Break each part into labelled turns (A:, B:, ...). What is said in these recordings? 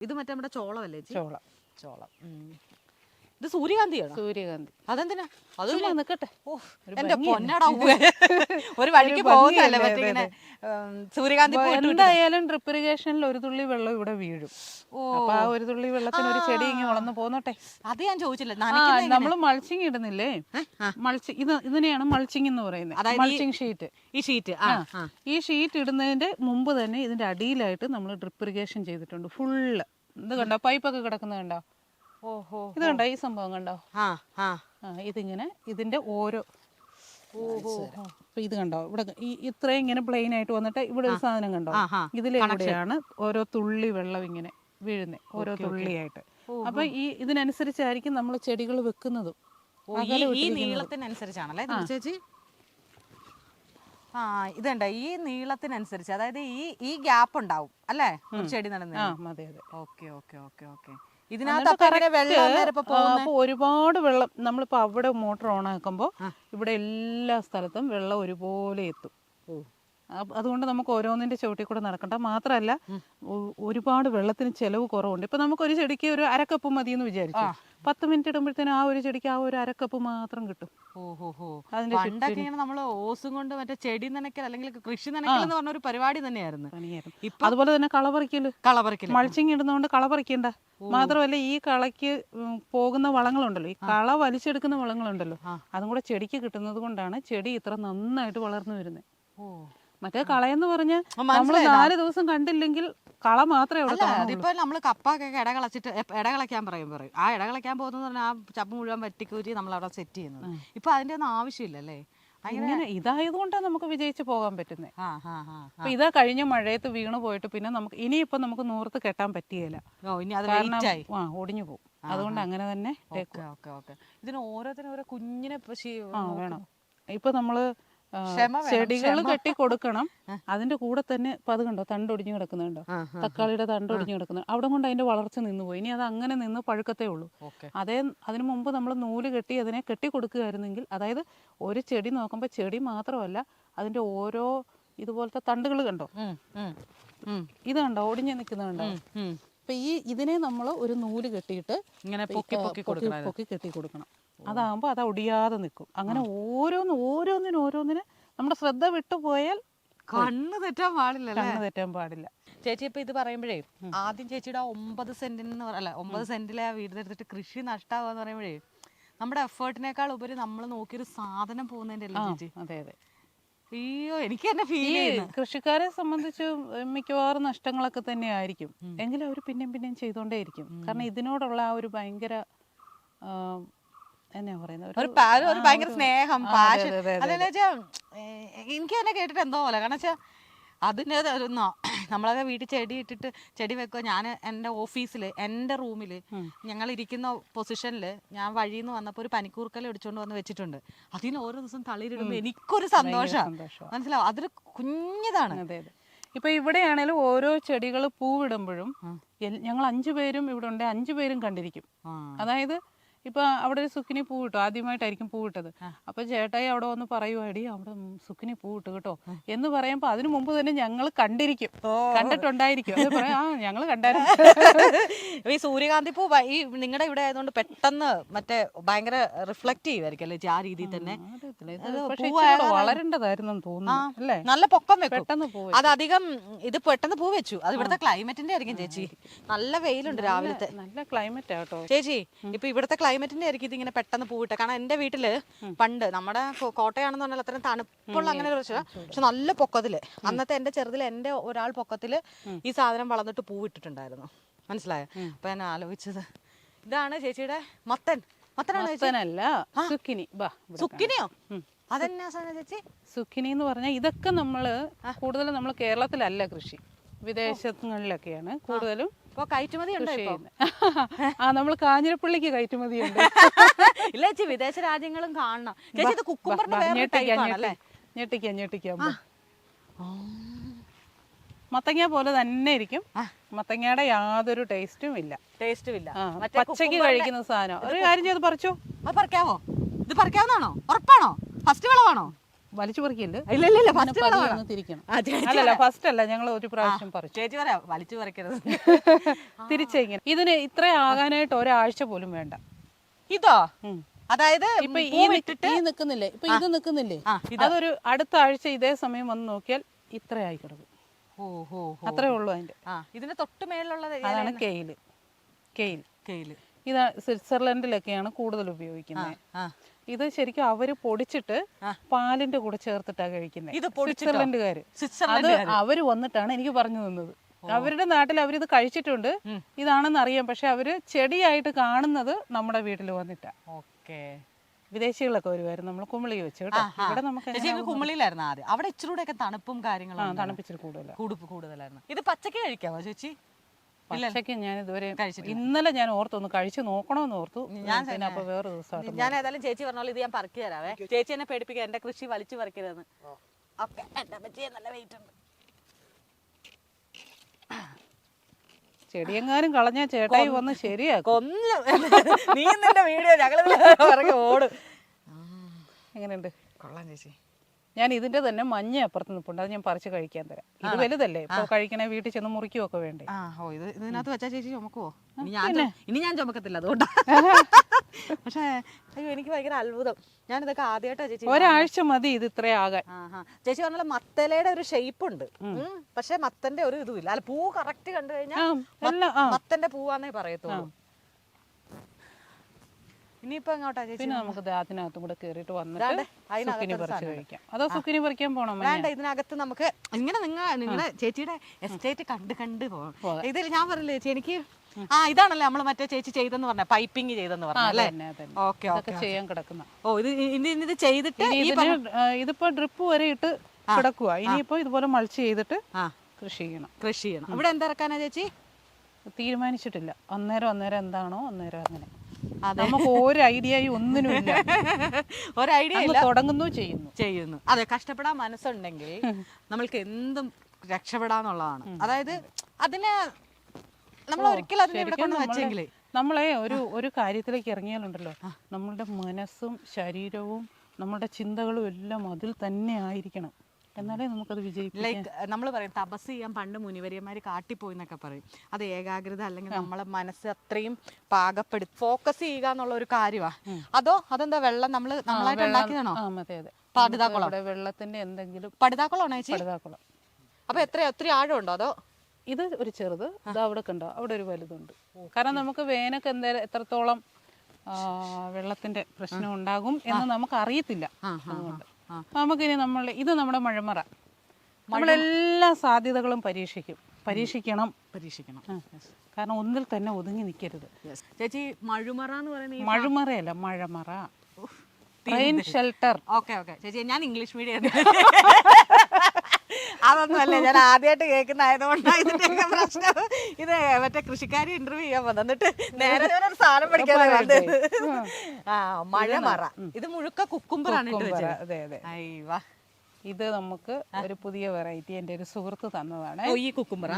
A: ഇത് മറ്റേ നമ്മുടെ ചോളമല്ലേ
B: ചോളം
A: ചോളം. ഇത് സൂര്യകാന്തിയാണ്?
B: സൂര്യകാന്തി.
A: അതെന്തിനാ? അത്
B: ചുമ്മാ നിക്കട്ടെ.
A: ഓ, എന്റെ പൊന്നടാ ഒരു വഴിക്ക്
B: പോകുന്നല്ലേ
A: മറ്റേ ഇങ്ങനെ സൂര്യകാന്തി
B: എന്തായാലും ഡ്രിപ്പ് ഇറിഗേഷനിൽ ഒരു തുള്ളി വെള്ളം ഇവിടെ വീഴും.
A: ഓ.
B: അപ്പൊ ആ ഒരു തുള്ളി വെള്ളത്തിന് ഒരു ചെടി ഇങ്ങനെ വളർന്നു പോന്നോട്ടെ.
A: അത് ഞാൻ ചോദിച്ചില്ല.
B: നമ്മൾ മൾച്ചിങ് ഇടുന്നില്ലേ? മൾച്ചി ഇത് ഇതിനെയാണ് മൾച്ചിങ് എന്ന് പറയുന്നത്.
A: അതായത്
B: മൾച്ചിങ് ഷീറ്റ്
A: ഈ ഷീറ്റ് ആ.
B: ഈ ഷീറ്റ് ഇടുന്നതിന്റെ മുമ്പ് തന്നെ ഇതിന്റെ അടിയിലായിട്ട് നമ്മൾ ഡ്രിപ്പ് ഇറിഗേഷൻ ചെയ്തിട്ടുണ്ട്. ഫുള്ള് ഇത് കണ്ടോ? പൈപ്പൊക്കെ കിടക്കുന്നത് കണ്ടോ? ഇത് കണ്ടോ? ഈ സംഭവം കണ്ടോ?
A: ആ ആ.
B: ഇതിങ്ങനെ ഇതിന്റെ ഓരോ ഇത് കണ്ടോ? ഇവിടെ ഈ ഇത്രയും ഇങ്ങനെ പ്ലെയിൻ ആയിട്ട് വന്നിട്ട് ഇവിടെ ഒരു സാധനം കണ്ടോ? ഇതിലെവിടെയാണ് ഓരോ തുള്ളി വെള്ളം ഇങ്ങനെ വീഴുന്നത് ഓരോ തുള്ളിയായിട്ട്. അപ്പൊ ഈ ഇതിനനുസരിച്ചായിരിക്കും നമ്മൾ ചെടികൾ വെക്കുന്നതും.
A: ഈ നീളത്തിനനുസരിച്ചാണല്ലേ ഇത് ചേച്ചി? ആ ഇതുണ്ട? ഈ നീളത്തിനനുസരിച്ച് അതായത് ഈ ഈ ഗ്യാപ്പ് ഉണ്ടാവും അല്ലേ? ചെടി
B: നടന്നേ
A: ഓക്കെ ഓക്കെ ഓക്കെ ഓക്കെ. ഇതിനകത്ത്
B: ഒരുപാട് വെള്ളം നമ്മളിപ്പോ അവിടെ മോട്ടർ ഓൺ ആക്കുമ്പോൾ ഇവിടെ എല്ലാ സ്ഥലത്തും വെള്ളം ഒരുപോലെ എത്തും. അതുകൊണ്ട് നമുക്ക് ഓരോന്നിന്റെ ചുവട്ടിൽ കൂടെ നടക്കണ്ട. മാത്രല്ല ഒരുപാട് വെള്ളത്തിന് ചെലവ് കുറവുണ്ട്. ഇപ്പൊ നമുക്ക് ഒരു ചെടിക്ക് ഒരു അരക്കപ്പ് മതി എന്ന് വിചാരിച്ചു. പത്ത് മിനിറ്റ് ഇടുമ്പോഴത്തേനും ആ ഒരു ചെടിക്ക് ആ ഒരു അരക്കപ്പ് മാത്രം കിട്ടും. അതിന്റെ
A: പണ്ടൊക്കെ നമ്മൾ ഓസും കൊണ്ട് മറ്റേ ചെടി നനയ്ക്കൽ അല്ലെങ്കിൽ കൃഷി നനയ്ക്കൽ എന്ന് പറഞ്ഞ ഒരു പരിപാടി തന്നെയായിരുന്നു. ഇപ്പൊ
B: അതുപോലെ തന്നെ കളപറിക്കൽ
A: കളപറിക്കൽ
B: മൾച്ചിങ് ഇടുന്നതുകൊണ്ട് കളപറിക്കണ്ട മാത്രമല്ല ഈ കളയ്ക്ക് പോകുന്ന വളങ്ങളുണ്ടല്ലോ. ഈ കള വലിച്ചെടുക്കുന്ന വളങ്ങളുണ്ടല്ലോ. അതും കൂടെ ചെടിക്ക് കിട്ടുന്നത് കൊണ്ടാണ് ചെടി ഇത്ര നന്നായിട്ട് വളർന്നു വരുന്നത്.
A: ഓ.
B: മറ്റേ കളയെന്ന്
A: പറഞ്ഞ്
B: നമ്മൾ. നാല് ദിവസം കണ്ടില്ലെങ്കിൽ കള മാത്രമേ കാണുള്ളൂ.
A: അതിപ്പോ നമ്മൾ കപ്പൊക്കെ ഇട കളച്ചിട്ട് എപ്പ- ഇട കളയ്ക്കാൻ പറയും പറയും. ആ ഇട കളയ്ക്കാൻ പോകുന്നത് പറഞ്ഞാൽ ആ ചപ്പ് മുഴുവൻ വറ്റിക്കൂറ്റി നമ്മൾ അവിടെ സെറ്റ് ചെയ്യുന്നത് ഇപ്പൊ അതിന്റെ ഒന്നും ആവശ്യമില്ലല്ലേ? അങ്ങനെ
B: ഇതായത് ഇതായതുകൊണ്ടാണ് നമുക്ക് വിജയിച്ച് പോകാൻ പറ്റുന്നത്
A: ആ
B: അപ്പൊ ഇതാ കഴിഞ്ഞ മഴയത്ത് വീണ് പോയിട്ട് പിന്നെ നമുക്ക് ഇനിയിപ്പോ നമുക്ക് നൂർത്ത് കെട്ടാൻ പറ്റിയില്ല ആ ഒടിഞ്ഞു പോകും. അതുകൊണ്ട് അങ്ങനെ തന്നെ
A: ഇതിന് ഓരോ കുഞ്ഞിനെ ഇപ്പൊ നമ്മൾ
B: ചെടികൾ കെട്ടി കൊടുക്കണം. അതിന്റെ കൂടെ തന്നെ ഇപ്പൊ അത് കണ്ടോ? തണ്ടൊടിഞ്ഞു കിടക്കുന്നുണ്ടോ തക്കാളിയുടെ തണ്ടൊടിഞ്ഞു കിടക്കുന്നു. അവിടെ കൊണ്ട് അതിന്റെ വളർച്ച നിന്ന് പോയി. ഇനി അത് അങ്ങനെ നിന്ന് പഴുക്കത്തേ ഉള്ളൂ. അതേ അതിനു മുമ്പ് നമ്മൾ നൂൽ കെട്ടി അതിനെ കെട്ടി കൊടുക്കുകയായിരുന്നെങ്കിൽ അതായത് ഒരു ചെടി നോക്കുമ്പോൾ ചെടി മാത്രമല്ല അതിന്റെ ഓരോ ഇതുപോലത്തെ തണ്ടുകൾ കണ്ടോ? ഇത് കണ്ടോ? ഒടിഞ്ഞു നിൽക്കുന്നത് കണ്ടോ?
A: ഉം, ഉം.
B: അപ്പൊ ഈ ഇതിനെ നമ്മൾ ഒരു നൂൽ കെട്ടിയിട്ട്
A: ഇങ്ങനെ പൊക്കി പൊക്കി
B: പൊക്കി കെട്ടി കൊടുക്കണം. അതാകുമ്പോൾ അത് ഒടിയാതെ നിൽക്കും അങ്ങനെ ഓരോന്നും ഓരോന്നിനും ഓരോന്നിന് നമ്മുടെ ശ്രദ്ധ വിട്ടുപോയാൽ
A: കണ്ണ് തെറ്റാൻ പാടില്ല
B: കണ്ണ് തെറ്റാൻ പാടില്ല.
A: ചേച്ചി ഇപ്പൊ ഇത് പറയുമ്പോഴേ ആദ്യം ചേച്ചിയുടെ ആ ഒമ്പത് സെന്റിന് അല്ല ഒമ്പത് സെന്റിലെ ആ വീട് വീടിനെടുത്തിട്ട് കൃഷി നഷ്ടാവാന്ന് പറയുമ്പോഴേ നമ്മുടെ എഫേർട്ടിനേക്കാൾ ഉപരി നമ്മൾ നോക്കിയൊരു സാധനം പോകുന്നതിന്റെ അല്ലേ ചേച്ചി?
B: അതെ അതെ.
A: അയ്യോ എനിക്ക് തന്നെ ഫീൽ
B: കൃഷിക്കാരെ സംബന്ധിച്ച് മിക്കവാറും നഷ്ടങ്ങളൊക്കെ തന്നെ ആയിരിക്കും. എങ്കിലും അവർ പിന്നെയും പിന്നെയും ചെയ്തുകൊണ്ടേയിരിക്കും കാരണം ഇതിനോടുള്ള ആ ഒരു ഭയങ്കര എന്നാ പറയുന്നത്
A: ഒരു ഒരു ഭയങ്കര സ്നേഹം പാഷൻ
B: അതെ, അതെ, അതെ.
A: അതെന്ന് വെച്ചാ എനിക്ക് തന്നെ കേട്ടിട്ട് എന്തോ പോലെ. കാരണം വെച്ചാ അതിന്റെ ഒരു നമ്മളൊക്കെ വീട്ടിൽ ചെടി ഇട്ടിട്ട് ചെടി വെക്കുക ഞാൻ എന്റെ ഓഫീസിൽ എന്റെ റൂമിൽ ഞങ്ങൾ ഇരിക്കുന്ന പൊസിഷനിൽ ഞാൻ വഴിയിൽ നിന്ന് വന്നപ്പോൾ ഒരു പനിക്കൂർക്കല ഒടിച്ചുകൊണ്ട് വന്ന് വെച്ചിട്ടുണ്ട്. അതിന് ഓരോ ദിവസം തളിരിടുമ്പോൾ എനിക്കൊരു സന്തോഷമാണ്
B: സന്തോഷമാണ്.
A: മനസ്സിലാവും? അതൊരു കുഞ്ഞിതാണ്.
B: ഇപ്പൊ ഇവിടെയാണേലും ഓരോ ചെടികൾ പൂവിടുമ്പോഴും ഞങ്ങൾ അഞ്ചു പേരും ഇവിടെ ഉണ്ട്. അഞ്ചു പേരും കണ്ടിരിക്കും. അതായത് ഇപ്പൊ അവിടെ ഒരു സുക്കിനി പൂ കിട്ടും. ആദ്യമായിട്ടായിരിക്കും പൂ ഇട്ടത് അപ്പൊ ചേട്ടായി അവിടെ വന്ന് പറയുവാടി അവിടെ സുഖിനി സുക്കിനി പൂ കിട്ടും കേട്ടോ. എന്ന് പറയുമ്പോ അതിനു മുമ്പ് തന്നെ ഞങ്ങൾ കണ്ടിരിക്കും. കണ്ടിട്ടുണ്ടായിരിക്കും. അത് പറയാം ആ ഞങ്ങൾ കണ്ടായിരുന്നു.
A: ഈ സൂര്യകാന്തി പൂ ഈ നിങ്ങളുടെ ഇവിടെ ആയതുകൊണ്ട് പെട്ടെന്ന് മറ്റേ ഭയങ്കര റിഫ്ലക്ട് ചെയ്യുമായിരിക്കും അല്ലേ? ആ രീതിയിൽ തന്നെ.
B: വളരേണ്ടതായിരുന്നു തോന്നുന്നു
A: നല്ല പൊക്കം
B: പെട്ടെന്ന് പൂ
A: അത് അധികം ഇത് പെട്ടെന്ന് പൂ വെച്ചു. അത് ഇവിടുത്തെ ക്ലൈമറ്റിന്റെ ആയിരിക്കും ചേച്ചി. നല്ല വെയിലുണ്ട് രാവിലത്തെ.
B: നല്ല ക്ലൈമറ്റ് ആട്ടോ
A: ചേച്ചി ഇപ്പൊ ഇവിടുത്തെ ക്ലൈമറ്റിന്റെ ആയിരിക്കും ഇതിങ്ങനെ പെട്ടെന്ന് പൂവിട്ടെ. കാരണം എന്റെ വീട്ടിൽ പണ്ട് നമ്മുടെ കോട്ടയാണെന്ന് പറഞ്ഞാൽ അത്രയും തണുപ്പുള്ള അങ്ങനെ ഒരു പക്ഷെ നല്ല പൊക്കത്തിൽ. അന്നത്തെ എന്റെ ചെറുതിൽ എന്റെ ഒരാൾ പൊക്കത്തിൽ ഈ സാധനം വളർന്നിട്ട് പൂവിട്ടിട്ടുണ്ടായിരുന്നു. മനസ്സിലായോ? അപ്പൊ ഞാൻ ആലോചിച്ചത് ഇതാണ് ചേച്ചിയുടെ മത്തൻ. മത്തനാണ്
B: മത്തനല്ല സുക്കിനി.
A: സുക്കിനിയോ? അതെന്നാ സാധനം ചേച്ചി?
B: സുക്കിനി എന്ന് പറഞ്ഞാൽ ഇതൊക്കെ നമ്മൾ കൂടുതലും നമ്മൾ കേരളത്തിലല്ല കൃഷി. വിദേശങ്ങളിലൊക്കെയാണ് കൂടുതലും
A: ഇപ്പൊ കയറ്റുമതി ഉണ്ടോ
B: ആ നമ്മൾ കാഞ്ഞിരപ്പള്ളിക്ക് കയറ്റുമതിയുണ്ട്
A: ഇല്ല ചേച്ചി വിദേശ രാജ്യങ്ങളും കാണണം. ചേച്ചി ഇത് കുക്കുംബറിന്റെ വേറെ
B: ഞെട്ടിക്കാം. മത്തങ്ങ പോലെ തന്നെ ഇരിക്കും. മത്തങ്ങയുടെ യാതൊരു ടേസ്റ്റും ഇല്ല.
A: ടേസ്റ്റും ഇല്ല. പച്ചക്ക്
B: കഴിക്കുന്ന സാധനം. ഒരു കാര്യം ചെയ്ത് പറിച്ചോ?
A: അത് പറിക്കാമോ ഇത് പറിക്കാവുന്നതാണോ? ഉറപ്പാണോ? ഫസ്റ്റ് വിളവാണോ?
B: വലിച്ചു പറിക്കുന്നുണ്ട്
A: ഫസ്റ്റ്
B: തിരിക്കണം. അല്ലല്ല ഫസ്റ്റ് അല്ല ഞങ്ങൾ ഒരു പ്രാവശ്യം പറിച്ചു.
A: ചേച്ചി പറയാ വലിച്ചു പറിക്കരുത്.
B: തിരിച്ചിങ്ങനെ ഇതിന് ഇത്ര ആകാനായിട്ട് ഒരാഴ്ച പോലും വേണ്ട.
A: ഇതോ? അതായത്
B: ഇപ്പൊ ഈ ഈ നിക്കുന്നില്ലേ? ഇപ്പൊ ഇത് നിക്കുന്നില്ലേ? അതൊരു അടുത്ത ആഴ്ച ഇതേ സമയം വന്ന് നോക്കിയാൽ ഇത്രയായി കിടക്കും. അത്രേ ഉള്ളൂ അതിന്റെ.
A: ഇതിന്റെ ഇതിന് തൊട്ട് മേലുള്ളത്
B: അതാണ് കെയിൽ. കെയിൽ.
A: കെയിൽ.
B: ഇതാ സ്വിറ്റ്സർലൻഡിലൊക്കെയാണ് കൂടുതൽ ഉപയോഗിക്കുന്നത്. ഇത് ശരിക്കും അവർ പൊടിച്ചിട്ട് പാലിന്റെ കൂടെ ചേർത്തിട്ടാ കഴിക്കുന്നത്
A: ഇത്?
B: സ്വിറ്റ്സർലൻഡുകാര്. അത് അവർ വന്നിട്ടാണ് എനിക്ക് പറഞ്ഞു തന്നത്. അവരുടെ നാട്ടിൽ അവരിത് കഴിച്ചിട്ടുണ്ട്. ഇതാണെന്ന് അറിയാം പക്ഷെ അവർ ചെടിയായിട്ട് കാണുന്നത് നമ്മുടെ വീട്ടിൽ വന്നിട്ടാ.
A: ഓക്കെ.
B: വിദേശികളൊക്കെ വരുമായിരുന്നു നമ്മൾ കുമിളി വെച്ച് കേട്ടോ. ഇവിടെ നമുക്ക്
A: ചേച്ചി ആദ്യം. അവിടെ ഇച്ചിരൂടെ ഒക്കെ തണുപ്പും കാര്യങ്ങളും.
B: തണുപ്പിച്ചിട്ട് കൂടുതലാണ്
A: കൂടുതലായിരുന്നു. ഇത് പച്ചക്ക് കഴിക്കാമോ ചേച്ചി?
B: പക്ഷേക്ക് ഞാൻ ഇതുവരെ. ഇന്നലെ ഞാൻ ഓർത്തൊന്ന് കഴിച്ചു നോക്കണമെന്ന് ഓർത്തു.
A: ഞാൻ
B: പിന്നെ അപ്പൊ വേറെ ദിവസമായിട്ട്
A: ഞാൻ ഏതായാലും ചേച്ചി പറഞ്ഞോളൂ ഇത് ഞാൻ പറക്കി തരാവേ. ചേച്ചി എന്നെ പേടിപ്പിക്കുക എന്റെ കൃഷി വലിച്ചു പറിക്കരുതെന്ന്. ഓക്കെ. എന്റെ പറ്റിയ നല്ല വെയിറ്റ് ഉണ്ട്.
B: ചെടിയെങ്ങാനും കളഞ്ഞ ചേട്ടായി വന്ന് ശരിയാക്കും.
A: കൊന്നു. നീ നിന്റെ വീഡിയോ ഞങ്ങൾ ഓടും.
B: എങ്ങനെയുണ്ട്?
A: കൊള്ളാം ചേച്ചി.
B: ഞാൻ ഇതിന്റെ തന്നെ മഞ്ഞ അപ്പുറത്ത് നിൽപ്പുണ്ട് അത് ഞാൻ പറിച്ച് കഴിക്കാൻ തരാം. ഇത് വലുതല്ലേ? ഇപ്പൊ കഴിക്കണേ വീട്ടിൽ ചെന്ന് മുറിക്കുമൊക്കെ വേണ്ടേ?
A: ആ ഓ ഇത് ഇതിനകത്ത് വെച്ചാ ചേച്ചി ചുമക്കുവോ? ഇനി ഞാൻ ഇനി ഞാൻ ചുമക്കത്തില്ല അതുകൊണ്ടാ. പക്ഷേ അയ്യോ എനിക്ക് ഭയങ്കര അത്ഭുതം. ഞാൻ ഇതൊക്കെ ആദ്യമായിട്ടാ ചേച്ചി
B: ഒരാഴ്ച മതി ഇത് ഇത്രയും ആകാൻ.
A: ചേച്ചി പറഞ്ഞ മത്തലയുടെ ഒരു ഷേപ്പ് ഉണ്ട്. പക്ഷെ മത്തന്റെ ഒരു ഇതുമില്ല അല്ല പൂ കറക്റ്റ് കണ്ടു കഴിഞ്ഞാൽ മത്തന്റെ പൂവാന്നേ പറയത്തുള്ളൂ. ഇനിയിപ്പോ എങ്ങോട്ടാ ചേച്ചി
B: പിന്നെ നമുക്ക് അതിനകത്തും കൂടെ കേറിയിട്ട് വന്നിട്ട് സുക്കിനി പറിച്ച്
A: സാധനം
B: കഴിക്കാം. അതോ സുക്കിനി പറിക്കാൻ പോണോ
A: വേണ്ട ഇതിനകത്ത് നമുക്ക് ഇങ്ങനെ നിങ്ങൾ നിങ്ങളെ ചേച്ചിയുടെ എസ്റ്റേറ്റ് കണ്ട് കണ്ട് പോകാം. ഇതിൽ ഞാൻ പറയില്ലേ ചേച്ചി എനിക്ക് ആ ഇതാണല്ലേ നമ്മൾ മറ്റേ ചേച്ചി ചെയ്തെന്ന് പറഞ്ഞ പൈപ്പിംഗ് ചെയ്തെന്ന്
B: പറഞ്ഞല്ലേ
A: ഓക്കെ
B: ചെയ്യാൻ കിടക്കുന്ന.
A: ഓ ഇത് ഇനി ഇത് ചെയ്തിട്ട്
B: ഇതിപ്പോ ഡ്രിപ്പ് വരെ ഇട്ട് കിടക്കുക ഇനിയിപ്പോ ഇതുപോലെ മൾച്ച് ചെയ്തിട്ട് കൃഷി ചെയ്യണം.
A: കൃഷി ചെയ്യണം. ഇവിടെ എന്താറ്ക്കാനാ ചേച്ചി?
B: തീരുമാനിച്ചിട്ടില്ല. അന്നേരം അന്നേരം എന്താണോ അന്നേരം അങ്ങനെ. നമുക്ക് ഒരു ഐഡിയയും ഒന്നിനും ഇല്ല.
A: ഒരു ഐഡിയ
B: തുടങ്ങുന്നു ചെയ്യുന്നു.
A: ചെയ്യുന്നു. അതെ കഷ്ടപ്പെടാൻ മനസ്സുണ്ടെങ്കിൽ നമ്മൾക്ക് എന്തും രക്ഷപ്പെടാന്നുള്ളതാണ്. അതായത് അതിന് നമ്മൾ ഒരിക്കലും അതിനെ ഇവിടെ കൊണ്ട് വെച്ചെങ്കിലേ.
B: നമ്മളെ ഒരു ഒരു കാര്യത്തിലേക്ക് ഇറങ്ങിയാലുണ്ടല്ലോ നമ്മളുടെ മനസ്സും ശരീരവും നമ്മുടെ ചിന്തകളും എല്ലാം അതിൽ തന്നെ ആയിരിക്കണം. എന്നാലേ നമുക്കത് വിജയിക്കും
A: ലൈക്ക് നമ്മൾ പറയും തപസ് ചെയ്യാൻ പണ്ട് മുനിവര്യന്മാർ കാട്ടിപ്പോയി എന്നൊക്കെ പറയും. അത് ഏകാഗ്രത അല്ലെങ്കിൽ നമ്മളെ മനസ്സ് അത്രയും പാകപ്പെടു ഫോക്കസ് ചെയ്യുക എന്നുള്ള ഒരു കാര്യമാണ് അതോ അതെന്താ വെള്ളം നമ്മൾ നമ്മളായിട്ട് ഉണ്ടാക്കിയതാണോ?
B: ആ അതെ അതെ.
A: പടുതാക്കുളം
B: വെള്ളത്തിന്റെ എന്തെങ്കിലും
A: പടുതാക്കുളമാണോ ചേച്ചി?
B: പടുതാക്കുളം
A: അപ്പൊ എത്ര ഒത്തിരി ആഴമുണ്ടോ അതോ?
B: ഇത് ഒരു ചെറുത് ഇത് അവിടെ കണ്ടോ? അവിടെ ഒരു വലുതുണ്ട്. കാരണം നമുക്ക് വേനൊക്കെ എന്തായാലും എത്രത്തോളം വെള്ളത്തിന്റെ പ്രശ്നം ഉണ്ടാകും എന്ന് നമുക്ക് അറിയത്തില്ല അതുകൊണ്ട്. നമുക്കിനി നമ്മൾ ഇത് നമ്മുടെ മഴമറ. നമ്മളെല്ലാ സാധ്യതകളും പരീക്ഷിക്കും. പരീക്ഷിക്കണം.
A: പരീക്ഷിക്കണം.
B: കാരണം ഒന്നിൽ തന്നെ ഒതുങ്ങി നിൽക്കരുത്
A: ചേച്ചി മഴുമറ എന്ന് പറയുന്നത്
B: മഴമറയല്ല മഴമറ. Shelter
A: okay okay. ചേച്ചി ഞാൻ ഇംഗ്ലീഷ് മീഡിയം അതൊന്നുമല്ല ഞാൻ ആദ്യമായിട്ട് കേൾക്കുന്ന ആയതുകൊണ്ടാണ് ഇതിന്റെ പ്രശ്നം. ഇത് മറ്റേ കൃഷിക്കാരി ഇന്റർവ്യൂ ചെയ്യാൻ വന്നിട്ട് നേരെ ഒരു സാധനം പഠിക്കാൻ ആ. ആ മഴമറ ഇത് മുഴുക്ക കുക്കുംബറാണ്
B: അതെ അതെ.
A: അയ്യവാ
B: ഇത് നമുക്ക് ഒരു പുതിയ വെറൈറ്റി എന്റെ ഒരു സുഹൃത്ത് തന്നതാണ്.
A: ഈ കുക്കുംബറ.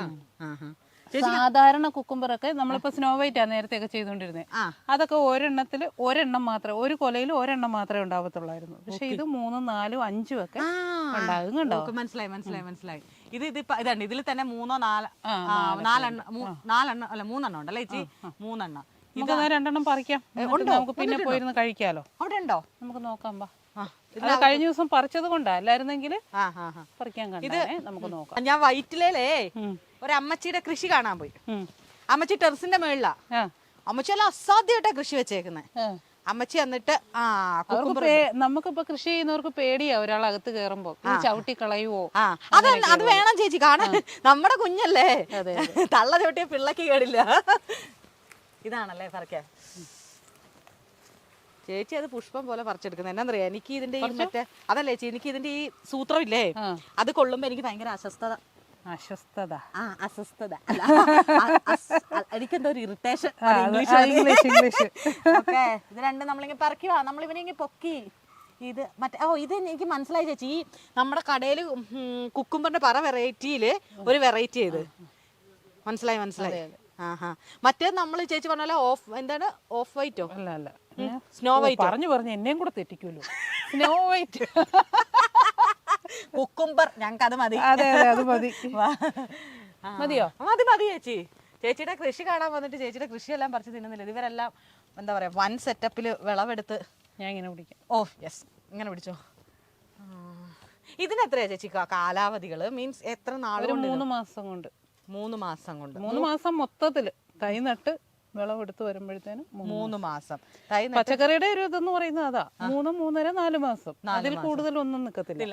B: സാധാരണ കുക്കുംബറൊക്കെ നമ്മളിപ്പോ സ്നോ വൈറ്റ് ആണ് നേരത്തെ ഒക്കെ ചെയ്തുകൊണ്ടിരുന്നത് അതൊക്കെ ഒരെണ്ണത്തിൽ ഒരെണ്ണം മാത്രമേ ഒരു കൊലയിൽ ഒരെണ്ണം മാത്രമേ ഉണ്ടാവത്തുള്ളായിരുന്നു. പക്ഷെ ഇത് മൂന്നും നാലും അഞ്ചും ഒക്കെ. ഉണ്ടാകും
A: മനസ്സിലായി മനസ്സിലായി മനസ്സിലായി. ഇത് ഇത് ഇപ്പൊ ഇതാണ്. ഇതിൽ തന്നെ മൂന്നോ നാല് നാലെണ്ണം നാലെണ്ണം അല്ല മൂന്നെണ്ണം ഉണ്ടല്ലേ ചേച്ചി? മൂന്നെണ്ണം.
B: ഇത്. രണ്ടെണ്ണം പറിക്കാം. ഉണ്ടോ? നമുക്ക് പിന്നെ പോയിരുന്ന് കഴിക്കാലോ.
A: അവിടെ ഉണ്ടോ?
B: നമുക്ക് നോക്കാം ബാ
A: ആ,
B: കഴിഞ്ഞ ദിവസം പറിച്ചത് കൊണ്ടാ. അല്ലായിരുന്നെങ്കിൽ പറിക്കാൻ കണ്ടേ. നമുക്ക് നോക്കാം.
A: ഞാൻ വൈറ്റിലേ ഒരു അമ്മച്ചിയുടെ കൃഷി കാണാൻ പോയി. അമ്മച്ചി ടെറസിന്റെ മേളിലാ. അമ്മച്ചി എല്ലാം അസാധ്യമായിട്ടാ കൃഷി വെച്ചേക്കുന്നത്. അമ്മച്ചി എന്നിട്ട് ആ
B: നമുക്കിപ്പോ കൃഷി ചെയ്യുന്നവർക്ക് പേടിയാ ഒരാൾ അകത്ത് കയറുമ്പോ ചവിട്ടി കളയുവോ?
A: ആ അതല്ല അത് വേണം ചേച്ചി കാണാൻ നമ്മുടെ കുഞ്ഞല്ലേ?
B: അതെ,
A: തള്ള ചവിട്ടിയ പിള്ളക്ക് കേടില്ല. ഇതാണല്ലേ പറിക്കാൻ ചേച്ചി അത് പുഷ്പം പോലെ പറിച്ചെടുക്കുന്നത്. എന്നാന്നറിയാം? എനിക്ക് ഇതിന്റെ ഈ മറ്റേ അതല്ലേ ചേച്ചി എനിക്ക് ഇതിന്റെ ഈ സൂത്രം ഇല്ലേ? അത് കൊള്ളുമ്പോ എനിക്ക് ഭയങ്കര അസ്വസ്ഥത.
B: അസ്വസ്ഥത.
A: ആ അസ്വസ്ഥത. അല്ല അ- എനിക്കെന്തോ ഒരു ഇറിറ്റേഷൻ
B: ആ, അത് ആ, ഇംഗ്ലീഷ് ഇംഗ്ലീഷ്
A: ഓക്കെ ഇത് രണ്ടും നമ്മളിങ്ങനെ പൊക്കി. ഇത് മറ്റേ ഓ ഇത് എനിക്ക് മനസ്സിലായി ചേച്ചി. ഈ നമ്മുടെ കടയിൽ കുക്കുംബറിന്റെ പറ വെറൈറ്റിയിൽ ഒരു വെറൈറ്റി ചെയ്ത് മനസ്സിലായി മനസ്സിലായി. ആഹാ. മറ്റേ നമ്മൾ ചേച്ചി പറഞ്ഞ ഓഫ് എന്താണ്? ഓഫ് വൈറ്റോ?
B: അല്ല അല്ല.
A: Snow white?
B: പറഞ്ഞു പറഞ്ഞു. എന്നെയും കൂടെ തെറ്റിക്കുമല്ലോ സ്നോ വൈറ്റ്.
A: കുക്കുംബർ. ഞങ്ങൾക്ക് അത് മതി.
B: അതെ അതെ അത് മതി. മതിയോ?
A: മതി മതി ചേച്ചി. ചേച്ചിയുടെ കൃഷി കാണാൻ വന്നിട്ട് ചേച്ചിയുടെ കൃഷിയെല്ലാം പറിച്ച് തിന്നുന്നില്ല. ഇവരെല്ലാം എന്താ പറയാ വൻ സെറ്റപ്പിൽ വിളവെടുത്ത്
B: ഞാൻ ഇങ്ങനെ പിടിക്കാം
A: ഓ യെസ് ഇങ്ങനെ പിടിച്ചോ. ഇതിനെത്രയാ ചേച്ചി? കാലാവധികൾ കാലാവധികൾ മീൻസ് എത്ര നാൾ
B: മൂന്ന് മാസം കൊണ്ട്.
A: മൂന്ന് മാസം കൊണ്ട്.
B: മൂന്ന് മാസം മൊത്തത്തിൽ. തൈ നട്ട് വിളവെടുത്ത് വരുമ്പോഴത്തേനും മൂന്ന്
A: മാസം.
B: പച്ചക്കറിയുടെ ഒരു ഇതെന്ന് പറയുന്നത് അതാ. മൂന്നും മൂന്നര നാല് മാസം. അതിൽ കൂടുതൽ ഒന്നും നിക്കത്തില്ല.